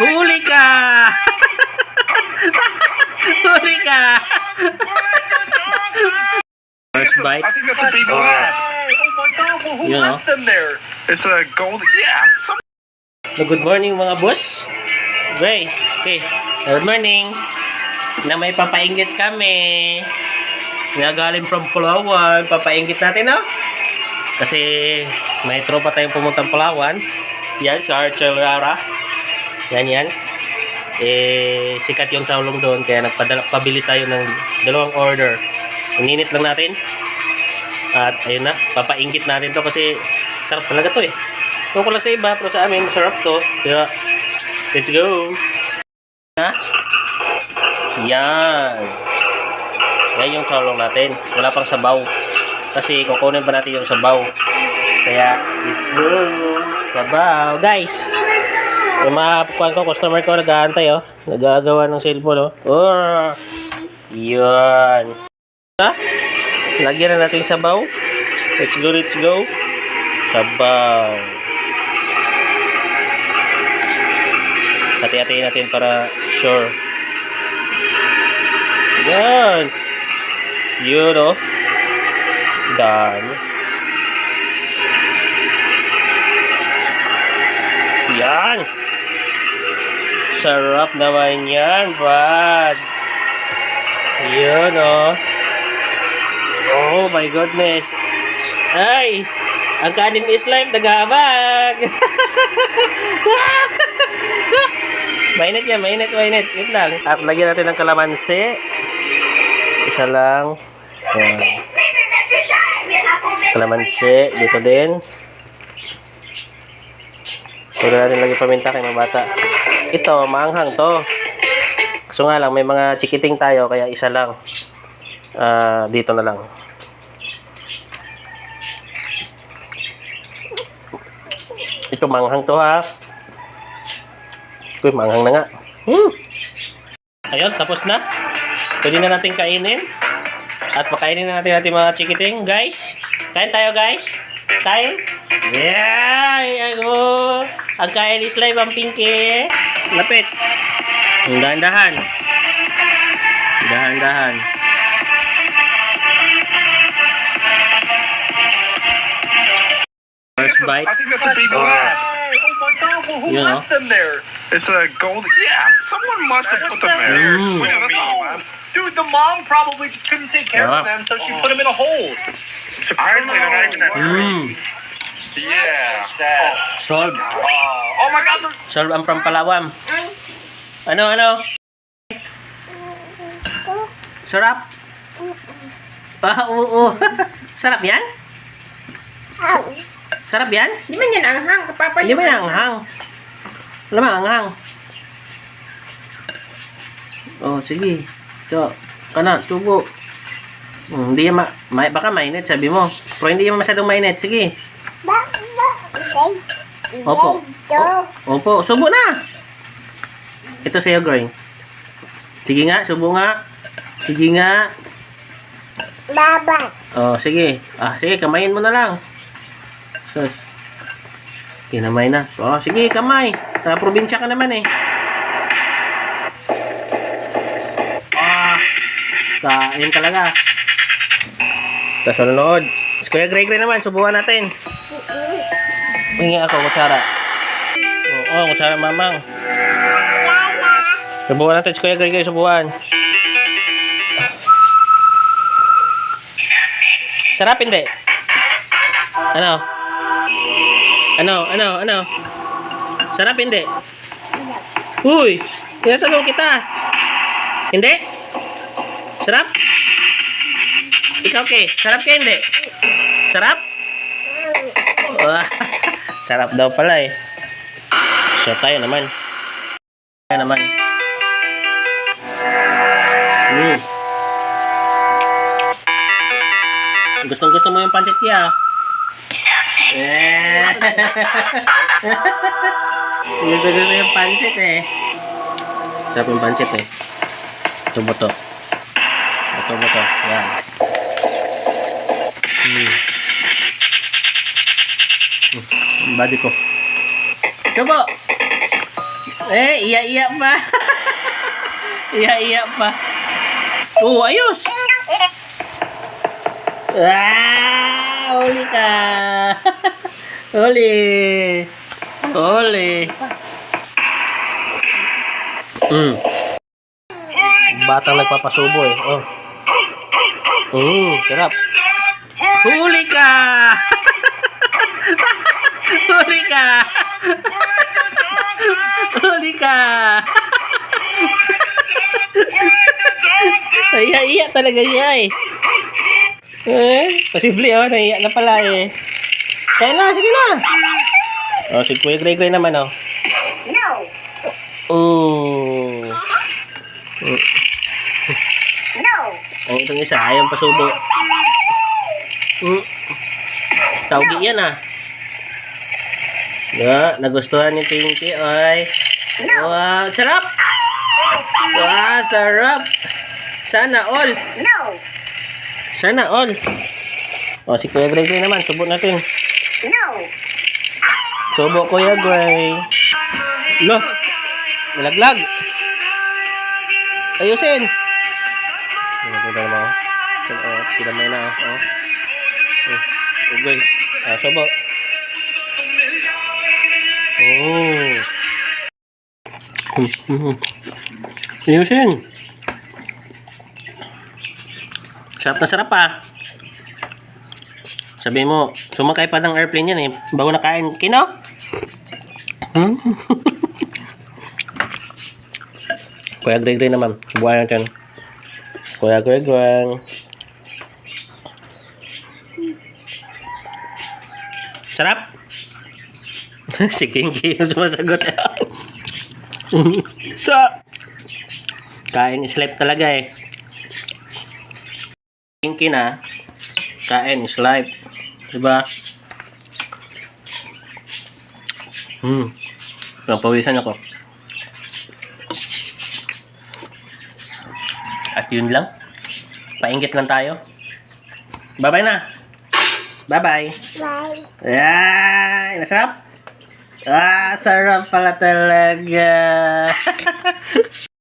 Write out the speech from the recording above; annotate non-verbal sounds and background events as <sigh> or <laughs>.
Huli ka! <laughs> Huli ka! First bite. I think that's a Oh. lamb. Oh my god, well, who You know. left them there? It's a gold. Yeah. Some No, good morning mga boss. Gray. Okay. Good morning. Na may papainggit kami. Nagaling from Palawan. Papainggit natin, no? Kasi may tropa tayong pumuntang Palawan. Yan, sa Archer Rara. Yan, yan. Eh, sikat yung saulong doon. Kaya nagpadala, pabili tayo ng dalawang order. Ininit lang natin. At ayun na, papainggit natin to kasi sarap talaga to eh. Kung lang sa iba, pero sa amin, masarap to. Kaya, let's go! Ha? Yan. Yan yung saulong natin. Wala pang sabaw. Kasi kukunin pa natin yung sabaw. Kaya, let's go! Sabaw! Guys! Yung mga kuhan ko, customer ko, nag-aantay, oh. Nagagawa ng cellphone, oh. Oh! Yan. Ha? Lagyan na natin sabaw. Let's go, let's go. Sabaw. Hati-hatiin natin para sure. Yan. Yun, oh. Done. Yan. Sarap naman yan, bud. Yun, oh. Oh my goodness. Ay! Ang kanin slime, naghabag! <laughs> mainit yan, mainit, mainit. Wait lang. At lagyan natin ng kalamansi. Isa lang. Ayan. Kalamansi. Dito din. Pwede natin lagi paminta kay mga bata. Ito, maanghang to. Kaso nga lang, may mga chikiting tayo, kaya isa lang. Ah, dito na lang. Ito manghang to ha. Uy, manghang na nga. Hmm. Ayun, tapos na. Pwede na natin kainin. At pakainin na natin natin mga chikiting. Guys, kain tayo guys. Kain. Yeah! Ano? Ang kain is live ang pinky. Lapit. Ang dahan-dahan. Dahan-dahan. First bite. I think that's a baby Oh. Oh my god, well, who You know. left them there? It's a gold. Yeah. Someone must have put them there. Mm. At that's a No. lamb. Dude, the mom probably just couldn't take care Yeah. of them, so she put them in a hole. Surprisingly, they're not even that Mmm. Yeah. Solve. Oh, oh my god, Solve ang pampalawam. Ano, ano? Sarap. Ah, oo. <laughs> Sarap yan? Sarap yan? Di man yan anghang, kapapa Hindi ba yan ang hang? Alam mo, ang hang. Oh, sige. Ito. Kana, tubo. Hmm, hindi yan ma... ma baka mainit, sabi mo. Pero hindi yan masyadong mainit. Sige. Opo. Opo, subo na. Ito sa'yo, Groy. Sige nga, subo nga. Sige nga. Babas. Oh, sige. Ah, sige, kamayin mo na lang. Sus. Kinamay na. Oh, sige, kamay. Sa probinsya ka naman eh. Ah, kain talaga. Tapos nanonood. Kuya Greg Greg naman, subuhan natin. Hingi ako, kutsara. Oo, oh, kutsara mamang. Subuhan natin si Kuya Greg Greg, subuhan. Sarap hindi? Ano? Ano? Ano? Ano? Sarap hindi? Uy! Tinatanong kita! Hindi? Sarap? Ikaw ke? Sarap ka hindi? Sarap? Wah, sarap daw pala eh. So tayo naman. Tayo naman. Hmm. Gustong gusto mo yung pancit niya. Eh. <laughs> Gusto gusto yung pancit eh. Sarap yung pancit eh. Ito mo to. Ito mo to. Yan. Hmm. Ang body ko. Coba! Eh, iya-iya pa. <laughs> iya-iya pa. Oh, ayos. Ah, huli ka. <laughs> huli. Huli. Mm. Batang nagpapasubo eh. Oh. Mm, sarap. Huli ka! Huli ka! Huli ka! Iya-iya talaga siya eh. Eh, posible oh, naiya na pala eh. Kaya na, sige na. Oh, si Kuya Gray Gray naman oh. No. Oh. No. <laughs> Ang itong isa, ayaw pasubo. Mm. Tawgi yan ah. Yeah, nagustuhan ni Pinky, oy. Wow, sarap! Wow, sarap! Sana all! No. Sana all! O, si Kuya Gray naman, subo natin. No. Subo, Kuya Gray. Lo! Nalaglag! Ayusin! Ito mo? Oh, kinamay na. Oh. Oh, Gray. Ah, subo. Oh. Hmm, hmm, hmm. Ayusin! Sarap na sarap ah. Sabi mo, sumakay pa ng airplane yan eh. Bago nakain. Kino? Hmm? <laughs> Kuya Greg Greg naman. Subukan natin. Kuya Greg Greg. Sarap? <laughs> si Kinky yung sumasagot. <laughs> Sa Kain life talaga eh. Kinky na. Kain is life. Diba? Hmm. Napawisan ako. At yun lang. Painggit lang tayo. Bye-bye na. Bye-bye. Bye. Ay, nasarap? Ah, sarap pala talaga. <laughs>